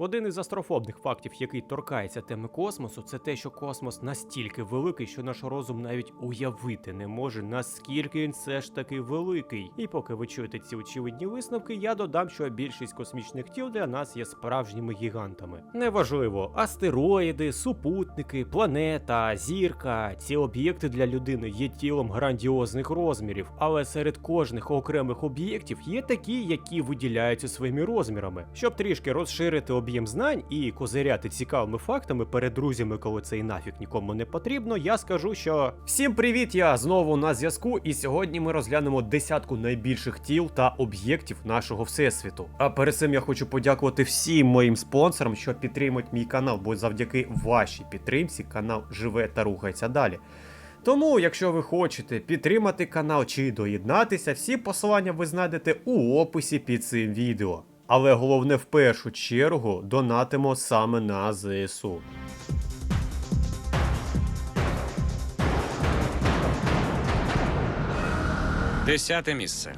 Один із астрофобних фактів, який торкається теми космосу, це те, що космос настільки великий, що наш розум навіть уявити не може, наскільки він все ж таки великий. І поки ви чуєте ці очевидні висновки, я додам, що більшість космічних тіл для нас є справжніми гігантами. Неважливо, астероїди, супутники, планета, зірка. Ці об'єкти для людини є тілом грандіозних розмірів, але серед кожних окремих об'єктів є такі, які виділяються своїми розмірами. Щоб трішки розширити об'єм знань і козиряти цікавими фактами перед друзями, коли це і нафіг нікому не потрібно, я скажу, що всім привіт! Я знову на зв'язку, і сьогодні ми розглянемо десятку найбільших тіл та об'єктів нашого всесвіту. А перед цим я хочу подякувати всім моїм спонсорам, що підтримують мій канал, бо завдяки вашій підтримці канал живе та рухається далі. Тому, якщо ви хочете підтримати канал чи доєднатися, всі посилання ви знайдете у описі під цим відео. Але головне в першу чергу донатимо саме на ЗСУ. Десяте місце.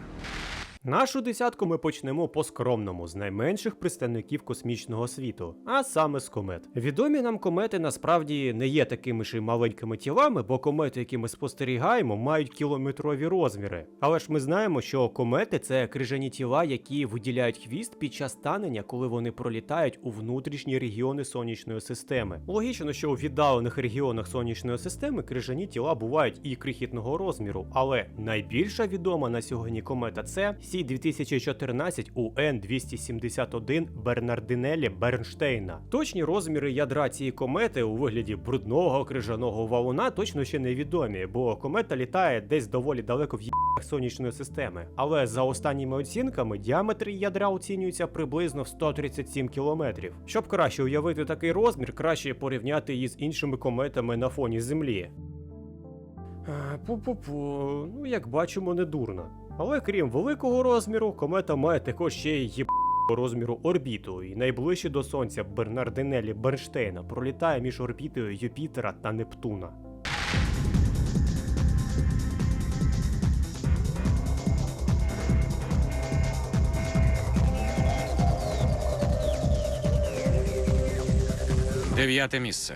Нашу десятку ми почнемо по скромному з найменших представників космічного світу, а саме з комет. Відомі нам комети насправді не є такими ж і маленькими тілами, бо комети, які ми спостерігаємо, мають кілометрові розміри. Але ж ми знаємо, що комети це крижані тіла, які виділяють хвіст під час танення, коли вони пролітають у внутрішні регіони сонячної системи. Логічно, що у віддалених регіонах сонячної системи крижані тіла бувають і крихітного розміру, але найбільша відома на сьогодні комета це Сі 2014 УН 271 Бернардинелі Бернштейна. Точні розміри ядра цієї комети у вигляді брудного крижаного валуна точно ще не відомі, бо комета літає десь доволі далеко в їбах сонячної системи. Але за останніми оцінками діаметр ядра оцінюється приблизно в 137 кілометрів. Щоб краще уявити такий розмір, краще порівняти її з іншими кометами на фоні Землі. Е, Пу-пу-пу, ну як бачимо, не дурно. Але крім великого розміру, комета має також ще й єб розміру орбіту, і найближче до сонця Бернардинелі Бернштейна пролітає між орбітою Юпітера та Нептуна. Дев'яте місце.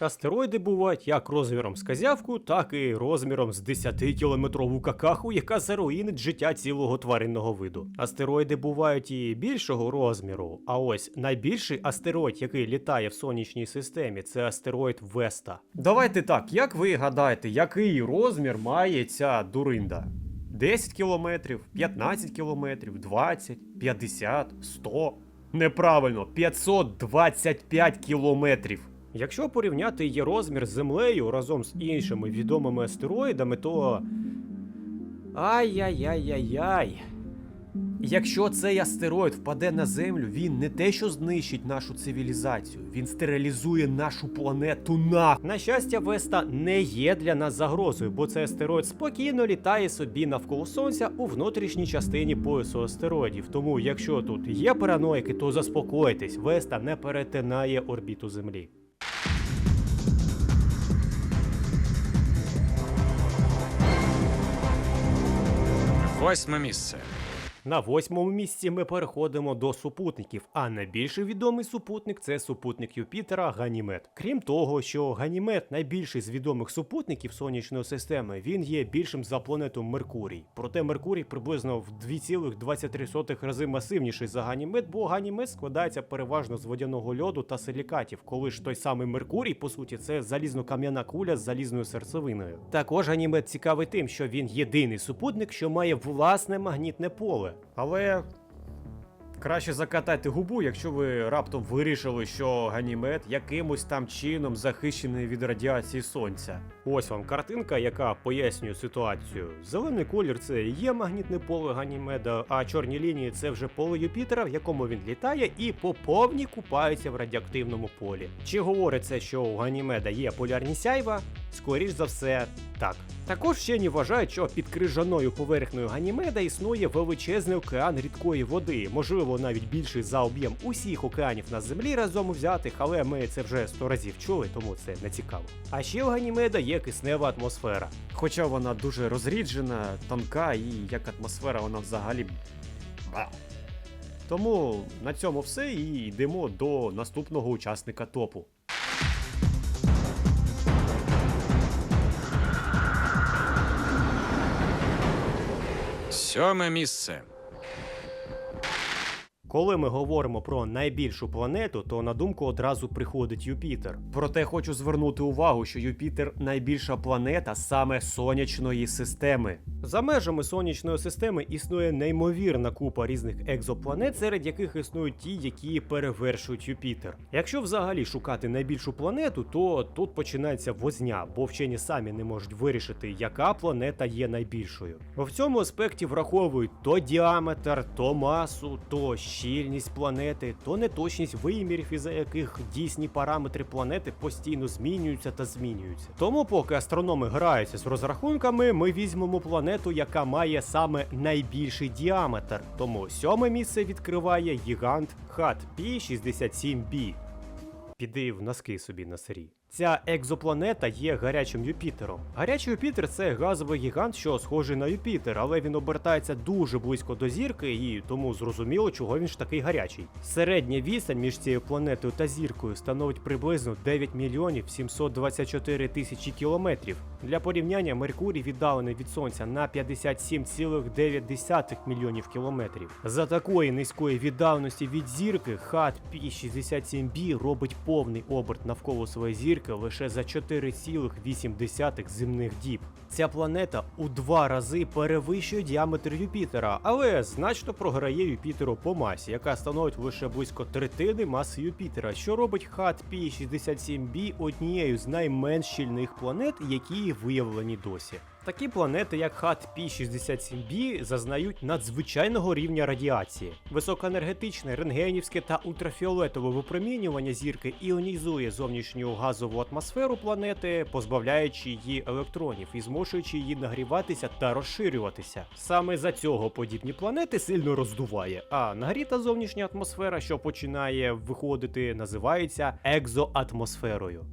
Астероїди бувають як розміром з казявку, так і розміром з 10-кілометрову какаху, яка заруїнить життя цілого тваринного виду. Астероїди бувають і більшого розміру. А ось найбільший астероїд, який літає в сонячній системі, це астероїд Веста. Давайте так, як ви гадаєте, який розмір має ця дуринда? 10 кілометрів, 15 кілометрів, 20, 50, 100. Неправильно, 525 кілометрів. Якщо порівняти її розмір з Землею разом з іншими відомими астероїдами, то. Ай-яй-яй-яй-яй. Якщо цей астероїд впаде на Землю, він не те, що знищить нашу цивілізацію, він стерилізує нашу планету на. На щастя, Веста не є для нас загрозою, бо цей астероїд спокійно літає собі навколо сонця у внутрішній частині поясу астероїдів. Тому, якщо тут є параноїки, то заспокойтесь, Веста не перетинає орбіту Землі. Восьме місце. На восьмому місці ми переходимо до супутників, а найбільший відомий супутник це супутник Юпітера Ганімед. Крім того, що Ганімед найбільший з відомих супутників сонячної системи, він є більшим за планету Меркурій. Проте Меркурій приблизно в 2,23 рази масивніший за Ганімед, бо Ганімед складається переважно з водяного льоду та силікатів, коли ж той самий Меркурій, по суті, це залізно-кам'яна куля з залізною серцевиною. Також Ганімед цікавий тим, що він єдиний супутник, що має власне магнітне поле. Але краще закатайте губу, якщо ви раптом вирішили, що Ганімед якимось там чином захищений від радіації сонця. Ось вам картинка, яка пояснює ситуацію. Зелений колір це є магнітне поле Ганімеда, а чорні лінії це вже поле Юпітера, в якому він літає і по повній купається в радіоактивному полі. Чи говорить це, що у Ганімеда є полярні сяйва? Скоріш за все, так. Також вчені вважають, що під крижаною поверхнею Ганімеда існує величезний океан рідкої води, можливо, навіть більший за об'єм усіх океанів на землі разом взятих, але ми це вже сто разів чули, тому це не цікаво. А ще у Ганімеда є киснева атмосфера. Хоча вона дуже розріджена, тонка і як атмосфера вона взагалі. Тому на цьому все і йдемо до наступного учасника топу. Сьоме місце. Коли ми говоримо про найбільшу планету, то на думку одразу приходить Юпітер. Проте хочу звернути увагу, що Юпітер найбільша планета саме сонячної системи. За межами сонячної системи існує неймовірна купа різних екзопланет, серед яких існують ті, які перевершують Юпітер. Якщо взагалі шукати найбільшу планету, то тут починається возня, бо вчені самі не можуть вирішити, яка планета є найбільшою. В цьому аспекті враховують то діаметр, то масу, то щільність планети, то неточність вимірів, із-за яких дійсні параметри планети постійно змінюються та змінюються. Тому, поки астрономи граються з розрахунками, ми візьмемо планету, яка має саме найбільший діаметр. Тому сьоме місце відкриває гігант Хат P67b. Піди в носки собі на сирі. Ця екзопланета є гарячим Юпітером. Гарячий Юпітер це газовий гігант, що схожий на Юпітер, але він обертається дуже близько до зірки, і тому зрозуміло, чого він ж такий гарячий. Середня відстань між цією планетою та зіркою становить приблизно 9 мільйонів 724 тисячі кілометрів. Для порівняння Меркурій віддалений від сонця на 57,9 мільйонів кілометрів. За такої низької віддаленості від зірки хат P67b робить повний оберт навколо своєї зірки лише за 4,8 земних діб. Ця планета у два рази перевищує діаметр Юпітера, але значно програє Юпітеру по масі, яка становить лише близько третини маси Юпітера, що робить хат P67b однією з найменш щільних планет, які виявлені досі. Такі планети, як хат P67b, зазнають надзвичайного рівня радіації. Високоенергетичне рентгенівське та ультрафіолетове випромінювання зірки іонізує зовнішню газову атмосферу планети, позбавляючи її електронів і змушуючи її нагріватися та розширюватися. Саме за цього подібні планети сильно роздуває. А нагріта зовнішня атмосфера, що починає виходити, називається екзоатмосферою.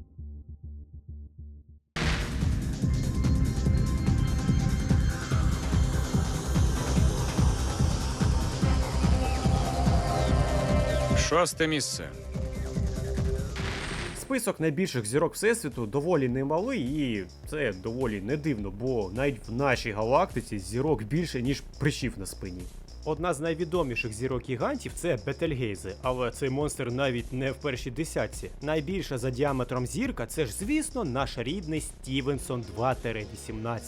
Шосте місце. Список найбільших зірок Всесвіту доволі немалий, і це доволі не дивно, бо навіть в нашій галактиці зірок більше, ніж прищів на спині. Одна з найвідоміших зірок гігантів це Бетельгейзе, але цей монстр навіть не в першій десятці. Найбільша за діаметром зірка це ж, звісно, наш рідний Стівенсон 2-18.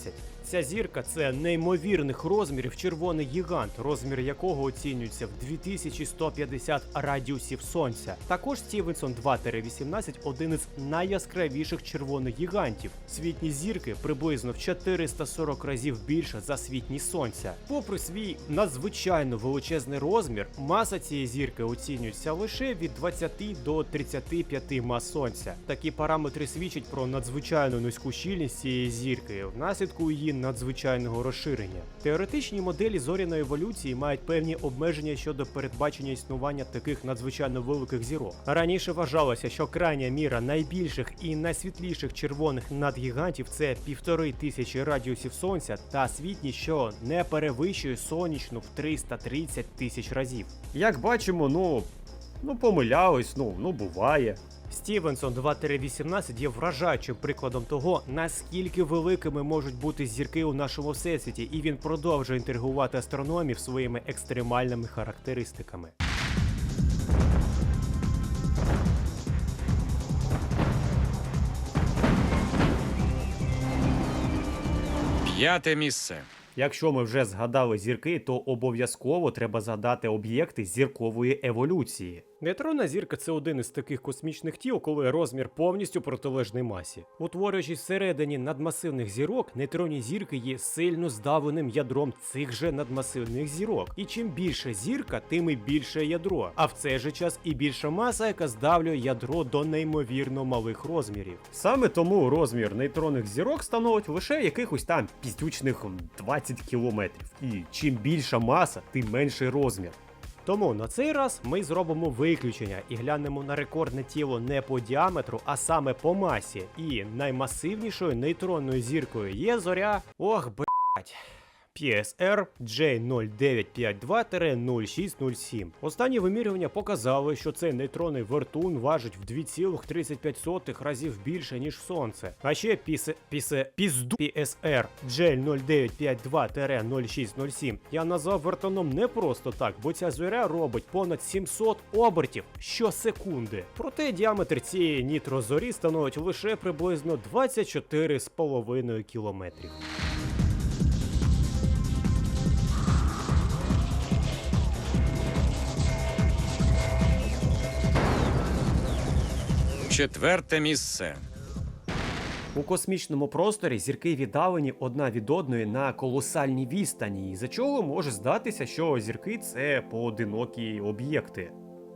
Ця зірка це неймовірних розмірів червоний гігант, розмір якого оцінюється в 2150 радіусів сонця. Також Стівенсон 2-18 один із найяскравіших червоних гігантів. Світні зірки приблизно в 440 разів більше за світні сонця. Попри свій надзвичайно величезний розмір, маса цієї зірки оцінюється лише від 20 до 35 мас сонця. Такі параметри свідчать про надзвичайно низьку щільність цієї зірки внаслідку її надзвичайного розширення. Теоретичні моделі зоряної еволюції мають певні обмеження щодо передбачення існування таких надзвичайно великих зірок. Раніше вважалося, що крайня міра найбільших і найсвітліших червоних надгігантів це півтори тисячі радіусів сонця та світні, що не перевищує сонячну в 330 тисяч разів. Як бачимо, ну ну помилялись, ну ну буває. Стівенсон 2-18 є вражаючим прикладом того, наскільки великими можуть бути зірки у нашому всесвіті, і він продовжує інтригувати астрономів своїми екстремальними характеристиками. П'яте місце. Якщо ми вже згадали зірки, то обов'язково треба згадати об'єкти зіркової еволюції. Нейтронна зірка це один із таких космічних тіл, коли розмір повністю протилежний масі. Утворюючись всередині надмасивних зірок, нейтронні зірки є сильно здавленим ядром цих же надмасивних зірок. І чим більше зірка, тим і більше ядро. А в цей же час і більша маса, яка здавлює ядро до неймовірно малих розмірів. Саме тому розмір нейтронних зірок становить лише якихось там піздючних м, 20 кілометрів. І чим більша маса, тим менший розмір. Тому на цей раз ми зробимо виключення і глянемо на рекордне тіло не по діаметру, а саме по масі. І наймасивнішою нейтронною зіркою є зоря. Ох, блять. PSR J0952-0607. Останні вимірювання показали, що цей нейтронний вертун важить в 2,35 разів більше, ніж Сонце. А ще пісе, пісе, пізду PSR J0952-0607 я назвав вертуном не просто так, бо ця зоря робить понад 700 обертів щосекунди. Проте діаметр цієї нітрозорі становить лише приблизно 24,5 кілометрів. Четверте місце. У космічному просторі зірки віддалені одна від одної на колосальній відстані, із-за чого може здатися, що зірки це поодинокі об'єкти.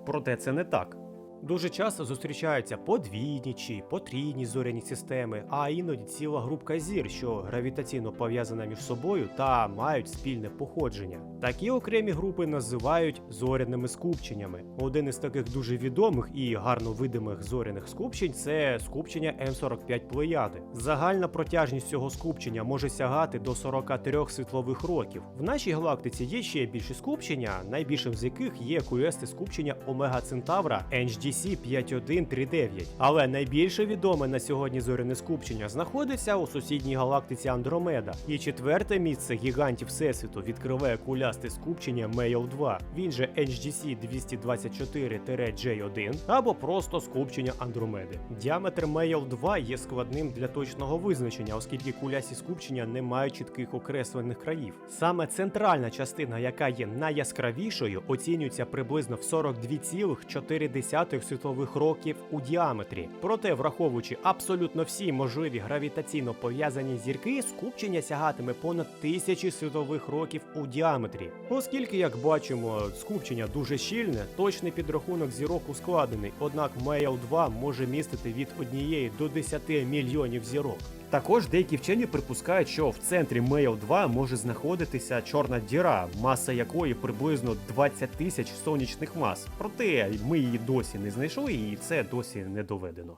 Проте це не так. Дуже часто зустрічаються подвійні чи потрійні зоряні системи, а іноді ціла групка зір, що гравітаційно пов'язана між собою та мають спільне походження. Такі окремі групи називають зоряними скупченнями. Один із таких дуже відомих і гарно видимих зоряних скупчень це скупчення М45 Плеяди. Загальна протяжність цього скупчення може сягати до 43 світлових років. В нашій галактиці є ще більші скупчення, найбільшим з яких є куести скупчення Омега Центавра NGC 5139. Але найбільше відоме на сьогодні зоряне скупчення знаходиться у сусідній галактиці Андромеда. І четверте місце гігантів Всесвіту відкриває кулясте скупчення Мейл 2, він же NGC 224-J1 або просто скупчення Андромеди. Діаметр Мейл 2 є складним для точного визначення, оскільки кулясі скупчення не мають чітких окреслених країв. Саме центральна частина, яка є найяскравішою, оцінюється приблизно в 42,4 світлових років у діаметрі. Проте, враховуючи абсолютно всі можливі гравітаційно пов'язані зірки, скупчення сягатиме понад тисячі світлових років у діаметрі. Оскільки, як бачимо, скупчення дуже щільне, точний підрахунок зірок ускладений, однак Мейл 2 може містити від однієї до 10 мільйонів зірок. Також деякі вчені припускають, що в центрі Мейл 2 може знаходитися чорна діра, маса якої приблизно 20 тисяч сонячних мас. Проте ми її досі не знайшли, і це досі не доведено.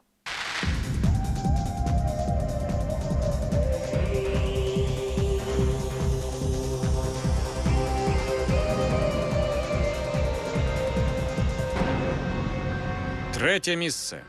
Третє місце.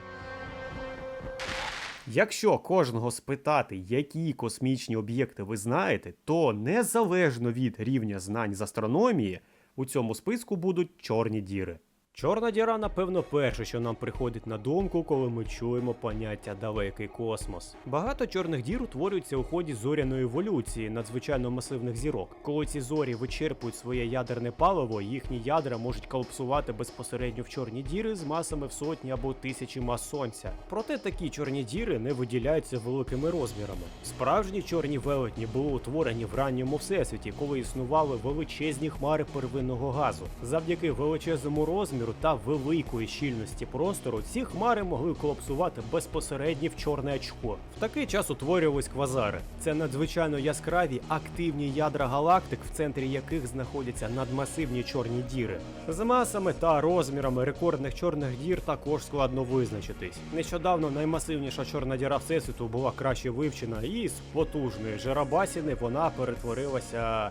Якщо кожного спитати, які космічні об'єкти ви знаєте, то незалежно від рівня знань з астрономії, у цьому списку будуть чорні діри. Чорна діра, напевно, перше, що нам приходить на думку, коли ми чуємо поняття далекий космос. Багато чорних дір утворюються у ході зоряної еволюції надзвичайно масивних зірок. Коли ці зорі вичерпують своє ядерне паливо, їхні ядра можуть колапсувати безпосередньо в чорні діри з масами в сотні або тисячі мас сонця. Проте такі чорні діри не виділяються великими розмірами. Справжні чорні велетні були утворені в ранньому всесвіті, коли існували величезні хмари первинного газу. Завдяки величезному розміру та великої щільності простору ці хмари могли колапсувати безпосередньо в чорне очко. В такий час утворювались квазари. Це надзвичайно яскраві активні ядра галактик, в центрі яких знаходяться надмасивні чорні діри. З масами та розмірами рекордних чорних дір також складно визначитись. Нещодавно наймасивніша чорна діра всесвіту була краще вивчена, і з потужної жерабасіни вона перетворилася.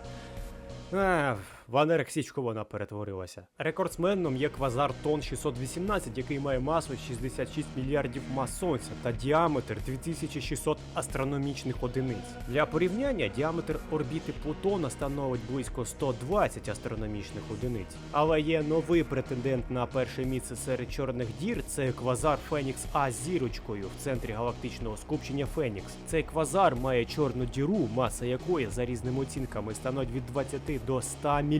В анерексічку вона перетворилася. Рекордсменом є квазар Тон 618, який має масу 66 мільярдів мас сонця та діаметр 2600 астрономічних одиниць. Для порівняння діаметр орбіти Плутона становить близько 120 астрономічних одиниць. Але є новий претендент на перше місце серед чорних дір. Це квазар Фенікс А зірочкою в центрі галактичного скупчення Фенікс. Цей квазар має чорну діру, маса якої за різними оцінками становить від 20 до 100 мільярдів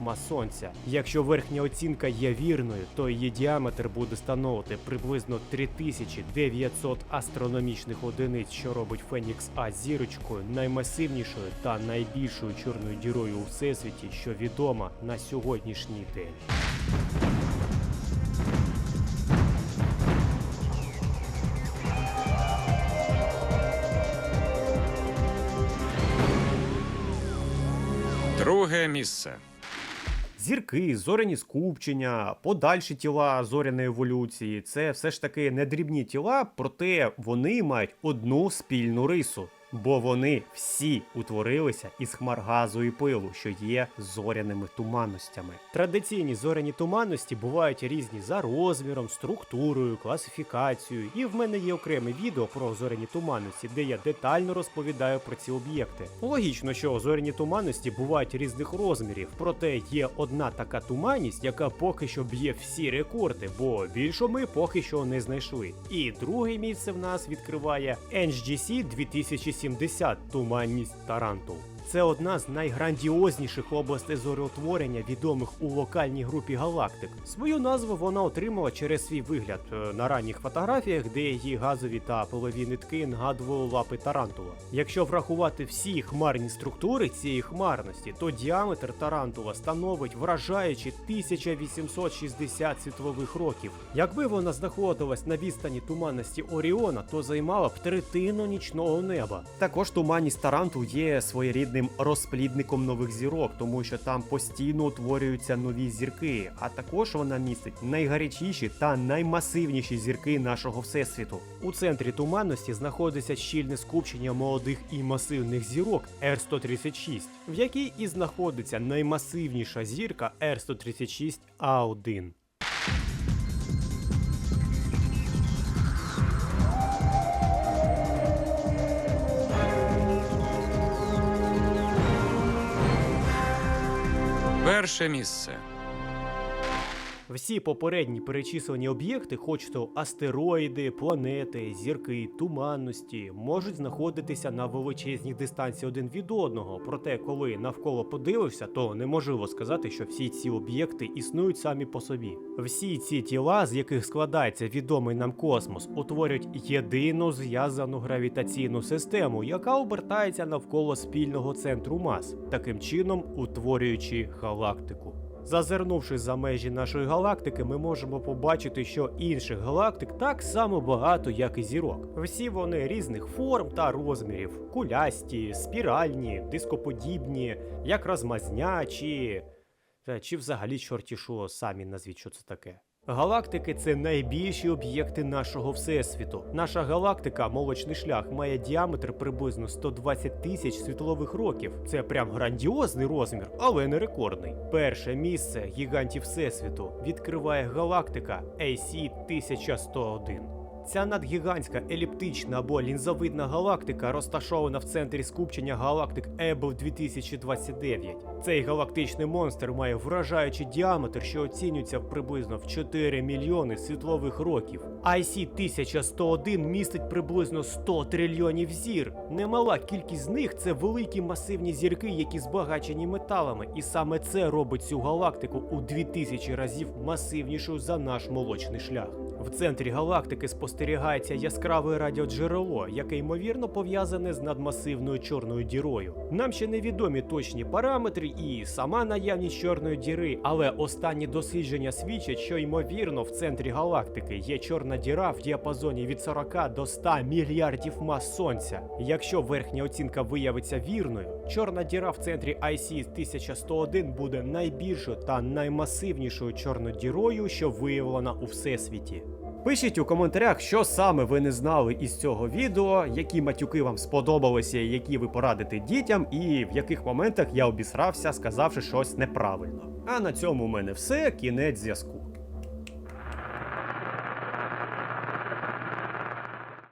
мас сонця. Якщо верхня оцінка є вірною, то її діаметр буде становити приблизно 3900 астрономічних одиниць, що робить Фенікс А зірочкою наймасивнішою та найбільшою чорною дірою у всесвіті, що відома на сьогоднішній день. Місце. Зірки, зоряні скупчення, подальші тіла зоряної еволюції це все ж таки не дрібні тіла, проте вони мають одну спільну рису. Бо вони всі утворилися із хмар газу і пилу, що є зоряними туманностями. Традиційні зоряні туманності бувають різні за розміром, структурою, класифікацією. І в мене є окреме відео про зоряні туманності, де я детально розповідаю про ці об'єкти. Логічно, що зоряні туманності бувають різних розмірів, проте є одна така туманність, яка поки що б'є всі рекорди, бо більше ми поки що не знайшли. І друге місце в нас відкриває NGC 2070 туманність Тарантул. Це одна з найграндіозніших областей зореутворення, відомих у локальній групі галактик. Свою назву вона отримала через свій вигляд Е, на ранніх фотографіях, де її газові та пилові нитки нагадували лапи тарантула. Якщо врахувати всі хмарні структури цієї хмарності, то діаметр тарантула становить вражаючі 1860 світлових років. Якби вона знаходилась на відстані туманності Оріона, то займала б третину нічного неба. Також туманність Тарантул є своєрідним розплідником нових зірок, тому що там постійно утворюються нові зірки. А також вона містить найгарячіші та наймасивніші зірки нашого всесвіту. У центрі туманності знаходиться щільне скупчення молодих і масивних зірок R136, в якій і знаходиться наймасивніша зірка R136 A1. Перше місце. Всі попередні перечислені об'єкти, хоч то астероїди, планети, зірки, туманності, можуть знаходитися на величезній дистанції один від одного. Проте, коли навколо подивишся, то неможливо сказати, що всі ці об'єкти існують самі по собі. Всі ці тіла, з яких складається відомий нам космос, утворюють єдину зв'язану гравітаційну систему, яка обертається навколо спільного центру мас, таким чином утворюючи галактику. Зазирнувши за межі нашої галактики, ми можемо побачити, що інших галактик так само багато, як і зірок. Всі вони різних форм та розмірів: кулясті, спіральні, дископодібні, як розмазнячі. чи. Взагалі чорті що самі назвіть, що це таке. Галактики це найбільші об'єкти нашого всесвіту. Наша галактика, молочний шлях, має діаметр приблизно 120 тисяч світлових років. Це прям грандіозний розмір, але не рекордний. Перше місце гігантів всесвіту відкриває галактика AC 1101. Ця надгігантська еліптична або лінзовидна галактика розташована в центрі скупчення галактик Ебл 2029. Цей галактичний монстр має вражаючий діаметр, що оцінюється приблизно в 4 мільйони світлових років. IC 1101 містить приблизно 100 трильйонів зір. Немала кількість з них це великі масивні зірки, які збагачені металами, і саме це робить цю галактику у 2000 разів масивнішою за наш молочний шлях. В центрі галактики спостерігається яскраве радіоджерело, яке ймовірно пов'язане з надмасивною чорною дірою. Нам ще невідомі точні параметри і сама наявність чорної діри, але останні дослідження свідчать, що ймовірно в центрі галактики є чорна діра в діапазоні від 40 до 100 мільярдів мас сонця. Якщо верхня оцінка виявиться вірною, чорна діра в центрі IC 1101 буде найбільшою та наймасивнішою чорною дірою, що виявлена у всесвіті. Пишіть у коментарях, що саме ви не знали із цього відео, які матюки вам сподобалися, які ви порадите дітям, і в яких моментах я обісрався, сказавши щось неправильно. А на цьому у мене все, кінець зв'язку.